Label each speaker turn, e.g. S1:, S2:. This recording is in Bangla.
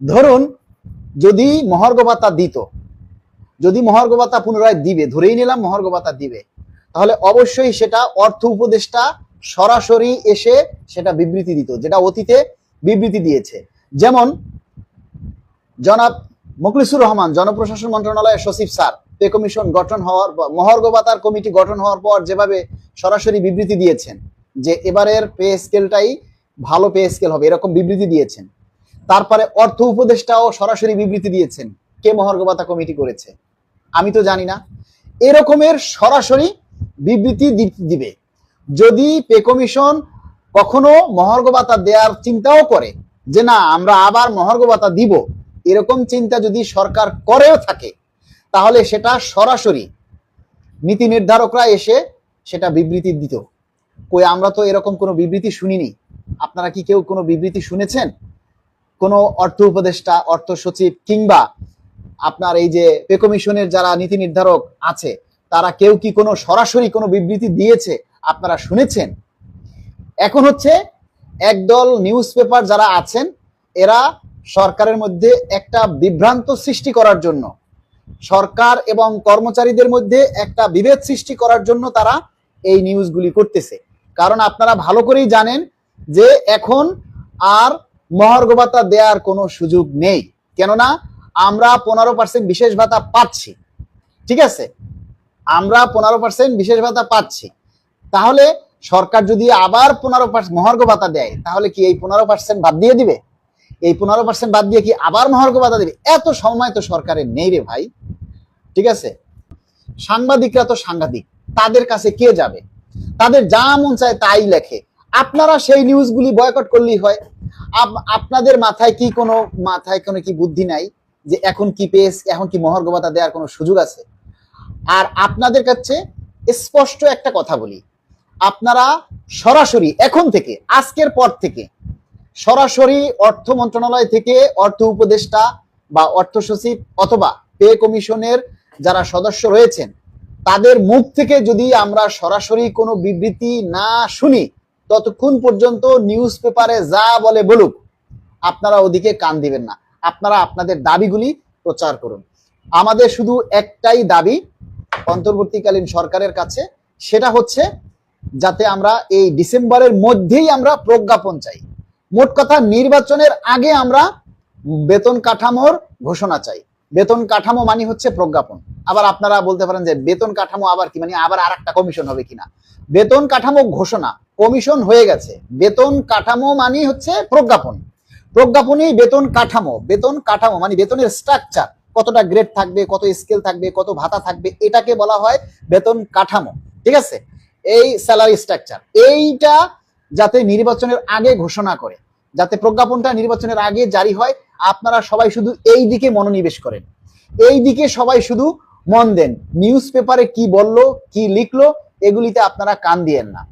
S1: ধরুন, যদি মহার্ঘ ভাতা দিত, যদি মহার্ঘ ভাতা পুনরায় দিবে, ধরেই নিলাম মহার্ঘ ভাতা দিবে, তাহলে অবশ্যই সেটা অর্থ উপদেষ্টা সরাসরি এসে সেটা বিবৃতি দিত, যেটা অতীতে বিবৃতি দিয়েছে। যেমন, জনাব মুখলিসুর রহমান, জনপ্রশাসন মন্ত্রণালয়ের সচিব স্যার, পে কমিশন গঠন হওয়ার পর মহার্ঘ ভাতার কমিটি গঠন হওয়ার পর যেভাবে সরাসরি বিবৃতি দিয়েছেন, যে এবারের পে স্কেলটাই ভালো পে স্কেল হবে, এরকম বিবৃতি দিয়েছেন। তারপরে অর্থ উপদেষ্টাও সরাসরি বিবৃতি দিয়েছেন, কে মহার্ঘ ভাতা কমিটি করেছে। আমি তো জানি না। এরকমের সরাসরি বিবৃতি দিবে। যদি পে কমিশন কখনো মহার্ঘ ভাতা দেওয়ার চিন্তাও করে যে না, আমরা আবার মহার্ঘ ভাতা দিব, এরকম চিন্তা যদি সরকার করেও থাকে, তাহলে সেটা সরাসরি নীতি নির্ধারকরা এসে সেটা বিবৃতি দিত। কই, আমরা তো এরকম কোনো বিবৃতি শুনিনি। আপনারা কি কেউ কোনো বিবৃতি শুনেছেন? কোনো অর্থ উপদেষ্টা, অর্থ সচিব কিংবা আপনার এই যে পে কমিশনের যারা নীতি নির্ধারক আছে, তারা কেউ কি কোনো সরাসরি কোনো বিবৃতি দিয়েছে? আপনারা শুনেছেন? এখন হচ্ছে একদল নিউজ পেপার যারা আছেন, এরা সরকারের মধ্যে একটা বিভ্রান্ত সৃষ্টি করার জন্য, সরকার এবং কর্মচারীদের মধ্যে একটা বিভেদ সৃষ্টি করার জন্য তারা এই নিউজগুলি করতেছে। কারণ আপনারা ভালো করেই জানেন যে এখন আর মহার্ঘ ভাতা দেওয়ার কোনো সুযোগ নেই। কেননা আমরা পনেরো পার্সেন্ট বিশেষ ভাতা পাচ্ছি। ঠিক আছে? আমরা পনেরো পার্সেন্ট বিশেষ ভাতা পাচ্ছি। তাহলে সরকার যদি আবার পনেরো পার্সেন্ট মহার্ঘ ভাতা দেয়, তাহলে কি এই পনেরো পার্সেন্ট বাদ দিয়ে দিবে? এই পনেরো পার্সেন্ট বাদ দিয়ে কি আবার মহার্ঘ ভাতা দিবে? এত সময় তো সরকারের নেই রে ভাই। ঠিক আছে? সাংবাদিকরা তো সাংবাদিক। তাদের কাছে কে যাবে? তাদের যা মন চায় তাই লেখে। আপনারা সেই নিউজগুলি বয়কট করলেই হয়। আপনাদের মাথায় কি কোনো, মাথায় কোনো কি বুদ্ধি নাই যে এখন কি পেস, এখন কি মহার্ঘ ভাতা দেওয়ার কোনো সুযোগ আছে? আর আপনাদের কাছে স্পষ্ট একটা কথা বলি। আপনারা সরাসরি এখন থেকে, আজকের পর থেকে, সরাসরি অর্থ মন্ত্রণালয় থেকে অর্থ উপদেষ্টা বা অর্থ সচিব অথবা পে কমিশনের যারা সদস্য রয়েছেন, তাদের মুখ থেকে যদি আমরা সরাসরি কোনো বিবৃতি না শুনি ততক্ষণ পর্যন্ত নিউজ পেপারে যা বলে বলুক, আপনারা ওদিকে কান দিবেন না। আপনারা আপনাদের দাবিগুলি প্রচার করুন। আমাদের শুধু একটাই দাবি অন্তর্বর্তীকালীন সরকারের কাছে, সেটা হচ্ছে যাতে আমরা এই ডিসেম্বরের মধ্যেই আমরা প্রজ্ঞাপন চাই। মোট কথা, নির্বাচনের আগে আমরা বেতন কাঠামোর ঘোষণা চাই। বেতন কাঠামো মানে হচ্ছে প্রজ্ঞাপন। আবার আপনারা বলতে পারেন যে বেতন কাঠামো আবার কি? মানে আবার আর একটা কমিশন হবে কিনা? বেতন কাঠামো ঘোষণা, কমিশন হয়ে গেছে। বেতন কাঠামো মানে হচ্ছে প্রজ্ঞাপন। প্রজ্ঞাপনই বেতন কাঠামো বেতন কাঠামো মানে বেতনের স্ট্রাকচার কতটা গ্রেড থাকবে, কত স্কেল থাকবে, কত ভাতা থাকবে, এটাকে বলা হয় বেতন কাঠামো। ঠিক আছে? এই স্যালারি স্ট্রাকচার এইটা যাতে নির্বাচনের আগে ঘোষণা করে। যাতে প্রজ্ঞাপনটা নির্বাচনের আগে জারি হয়, আপনারা সবাই শুধু এই দিকে মনোনিবেশ করেন। এই দিকে সবাই শুধু মন দেন। নিউজ পেপারে কি বলল, কি লিখলো, এগুলিতে আপনারা কান দিয়েন না।